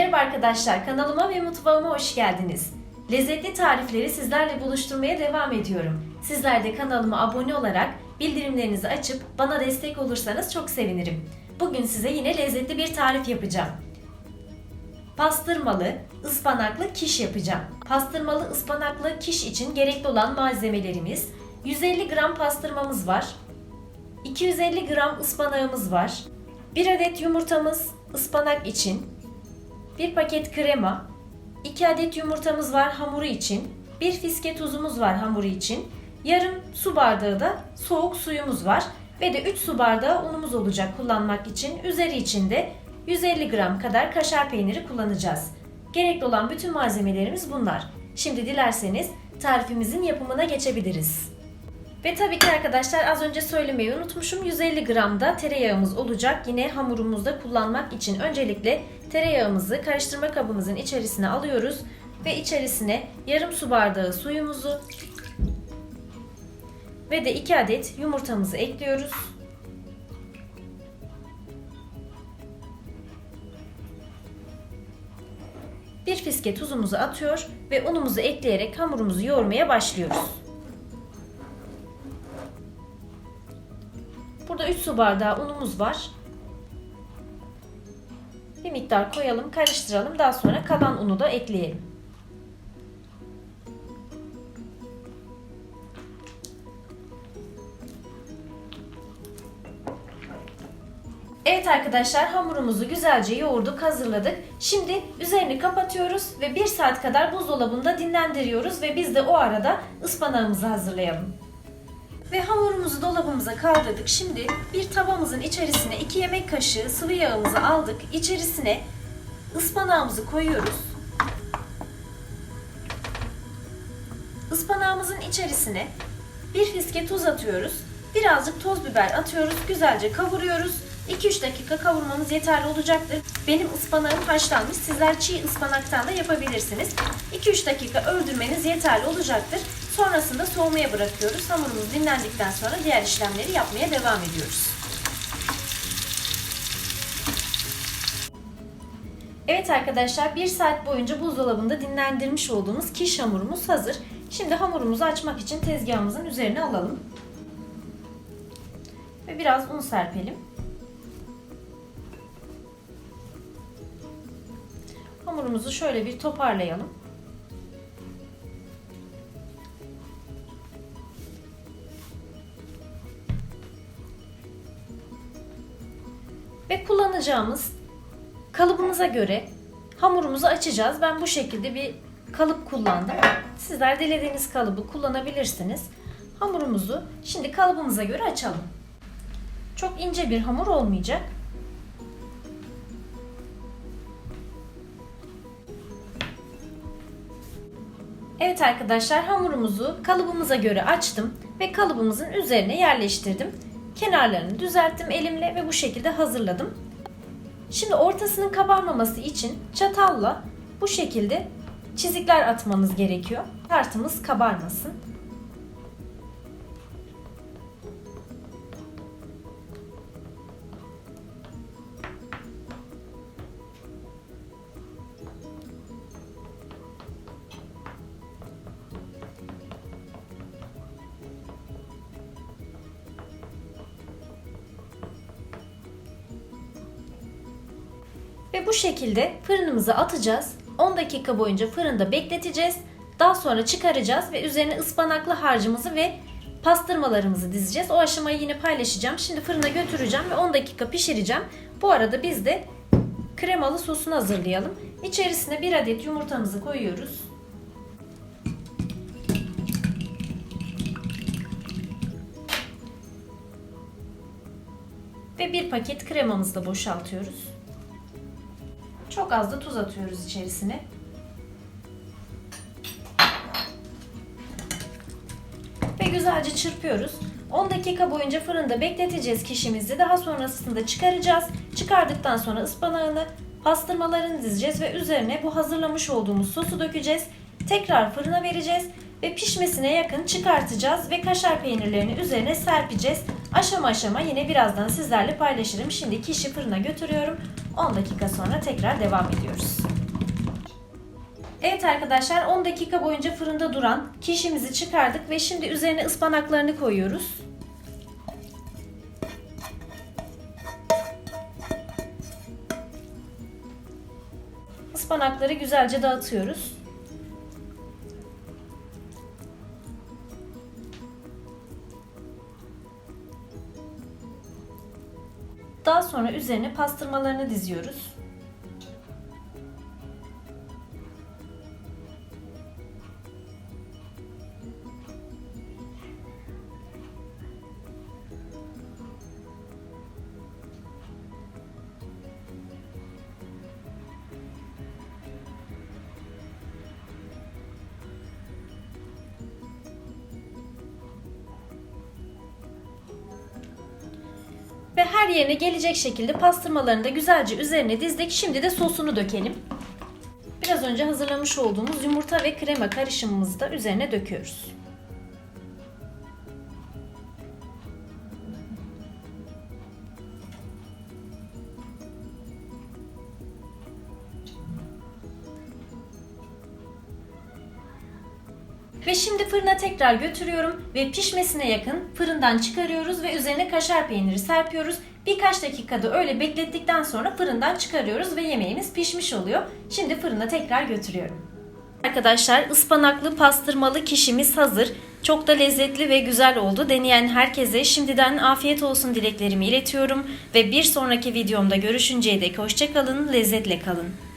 Merhaba arkadaşlar, kanalıma ve mutfağıma hoş geldiniz. Lezzetli tarifleri sizlerle buluşturmaya devam ediyorum. Sizler de kanalıma abone olarak bildirimlerinizi açıp bana destek olursanız çok sevinirim. Bugün size yine lezzetli bir tarif yapacağım. Pastırmalı, ıspanaklı kiş yapacağım. Pastırmalı ıspanaklı kiş için gerekli olan malzemelerimiz 150 gram pastırmamız var. 250 gram ıspanağımız var. 1 adet yumurtamız ıspanak için. 1 paket krema. 2 adet yumurtamız var hamuru için. 1 fiske tuzumuz var hamuru için. Yarım su bardağı da soğuk suyumuz var. Ve de 3 su bardağı unumuz olacak kullanmak için. Üzeri için de 150 gram kadar kaşar peyniri kullanacağız. Gerekli olan bütün malzemelerimiz bunlar. Şimdi dilerseniz tarifimizin yapımına geçebiliriz. Ve tabii ki arkadaşlar az önce söylemeyi unutmuşum. 150 gram da tereyağımız olacak. Yine hamurumuzda kullanmak için öncelikle tereyağımızı karıştırma kabımızın içerisine alıyoruz. Ve içerisine yarım su bardağı suyumuzu ve de 2 adet yumurtamızı ekliyoruz. Bir fiske tuzumuzu atıyor ve unumuzu ekleyerek hamurumuzu yoğurmaya başlıyoruz. Su bardağı unumuz var. Bir miktar koyalım, karıştıralım. Daha sonra kalan unu da ekleyelim. Evet arkadaşlar hamurumuzu güzelce yoğurduk, hazırladık. Şimdi üzerini kapatıyoruz ve 1 saat kadar buzdolabında dinlendiriyoruz ve biz de o arada ıspanağımızı hazırlayalım. Ve hamurumuzu dolabımıza kaldırdık. Şimdi bir tavamızın içerisine 2 yemek kaşığı sıvı yağımızı aldık. İçerisine ıspanağımızı koyuyoruz. Ispanağımızın içerisine bir fiske tuz atıyoruz. Birazcık toz biber atıyoruz. Güzelce kavuruyoruz. 2-3 dakika kavurmamız yeterli olacaktır. Benim ıspanağım haşlanmış. Sizler çiğ ıspanaktan da yapabilirsiniz. 2-3 dakika öldürmeniz yeterli olacaktır. Sonrasında soğumaya bırakıyoruz. Hamurumuz dinlendikten sonra diğer işlemleri yapmaya devam ediyoruz. Evet arkadaşlar 1 saat boyunca buzdolabında dinlendirmiş olduğumuz kiş hamurumuz hazır. Şimdi hamurumuzu açmak için tezgahımızın üzerine alalım. Ve biraz un serpelim. Hamurumuzu şöyle bir toparlayalım. Ve kullanacağımız kalıbımıza göre hamurumuzu açacağız. Ben bu şekilde bir kalıp kullandım. Sizler dilediğiniz kalıbı kullanabilirsiniz. Hamurumuzu şimdi kalıbımıza göre açalım. Çok ince bir hamur olmayacak. Evet arkadaşlar hamurumuzu kalıbımıza göre açtım ve kalıbımızın üzerine yerleştirdim. Kenarlarını düzelttim elimle ve bu şekilde hazırladım. Şimdi ortasının kabarmaması için çatalla bu şekilde çizikler atmanız gerekiyor. Tartımız kabarmasın. Ve bu şekilde fırınımıza atacağız. 10 dakika boyunca fırında bekleteceğiz. Daha sonra çıkaracağız ve üzerine ıspanaklı harcımızı ve pastırmalarımızı dizeceğiz. O aşamayı yine paylaşacağım. Şimdi fırına götüreceğim ve 10 dakika pişireceğim. Bu arada biz de kremalı sosunu hazırlayalım. İçerisine bir adet yumurtamızı koyuyoruz. Ve bir paket kremamızı da boşaltıyoruz. Çok az da tuz atıyoruz içerisine. Ve güzelce çırpıyoruz. 10 dakika boyunca fırında bekleteceğiz kişimizi. Daha sonrasında çıkaracağız. Çıkardıktan sonra ıspanağını, pastırmalarını dizeceğiz ve üzerine bu hazırlamış olduğumuz sosu dökeceğiz. Tekrar fırına vereceğiz ve pişmesine yakın çıkartacağız ve kaşar peynirlerini üzerine serpeceğiz. Aşama aşama yine birazdan sizlerle paylaşırım. Şimdi kişi fırına götürüyorum. 10 dakika sonra tekrar devam ediyoruz. Evet arkadaşlar 10 dakika boyunca fırında duran kişimizi çıkardık ve şimdi üzerine ıspanaklarını koyuyoruz. Ispanakları güzelce dağıtıyoruz. Daha sonra üzerine pastırmalarını diziyoruz. Ve her yerine gelecek şekilde pastırmalarını da güzelce üzerine dizdik. Şimdi de sosunu dökelim. Biraz önce hazırlamış olduğumuz yumurta ve krema karışımımızı da üzerine döküyoruz. Ve şimdi fırına tekrar götürüyorum ve pişmesine yakın fırından çıkarıyoruz ve üzerine kaşar peyniri serpiyoruz. Birkaç dakikada öyle beklettikten sonra fırından çıkarıyoruz ve yemeğimiz pişmiş oluyor. Şimdi fırına tekrar götürüyorum. Arkadaşlar ıspanaklı pastırmalı kişimiz hazır. Çok da lezzetli ve güzel oldu. Deneyen herkese şimdiden afiyet olsun dileklerimi iletiyorum ve bir sonraki videomda görüşünceye dek hoşçakalın, lezzetle kalın.